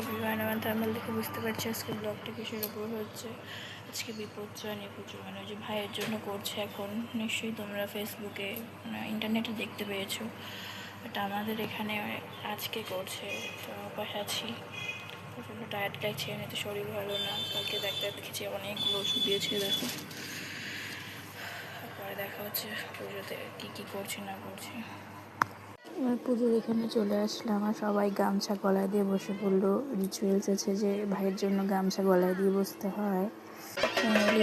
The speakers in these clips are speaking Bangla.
এভরিওয়ান আমার থার্মাল দেখে বুঝতে পারছি আজকে ব্লগটা কিসের ওপর হচ্ছে। আজকে বিপর্যয় নিয়ে প্রচুর মানে যে ভাইয়ের জন্য করছে এখন। নিশ্চয়ই তোমরা ফেসবুকে মানে ইন্টারনেটে দেখতে পেয়েছ। বাট আমাদের এখানে আজকে করছে, তো উপাস আছি। প্রচণ্ড টায়ার্ড লাগছে এমনিতে শরীর ভালো না। কালকে ডাক্তার দেখেছি অনেকগুলো ওষুধ দিয়েছে, দেখো। তারপরে দেখা হচ্ছে পুজোতে কী কী করছি, না করছি। এবার পুজোর এখানে চলে আসলাম আর সবাই গামছা গলায় দিয়ে বসে পড়ল। রিচুয়ালস আছে যে ভাইয়ের জন্য গামছা গলায় দিয়ে বসতে হয়।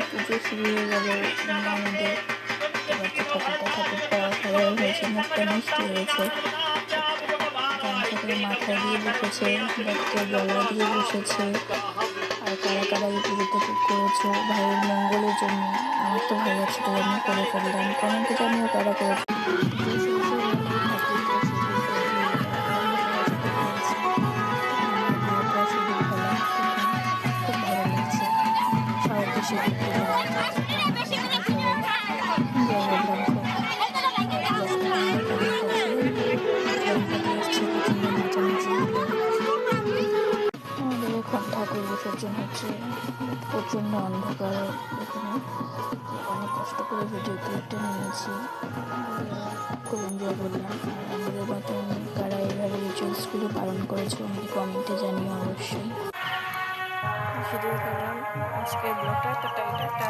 পুজো শুরু হয়ে গেল। আমাদের ঠাকুরটা খাবার হয়েছে। মুখটা মিষ্টি হয়েছে। গামছা করে মাথায় দিয়ে বসেছে। বাচ্চা গলায় দিয়ে বসেছে আর কারা কারা এই পুজোটা করেছ? ভাইয়ের মঙ্গলের জন্য আমার তো ভাই আছে তো আমি করে ফেললাম। কমেন্টে জানিও কারা করেছে ঠাকুর বিসর্জন হচ্ছে প্রচণ্ড অন্ধকার এখানে অনেক কষ্ট করে ভিডিও ক্লিপটা নিয়েছি। খুব এনজয় করলাম। আমাদের মতন কারা রিচুয়ালসগুলো পালন করেছে আমাকে কমেন্টে জানিও অবশ্যই। সিঁদুর করলাম আজকে ব্লগটা। টাটা।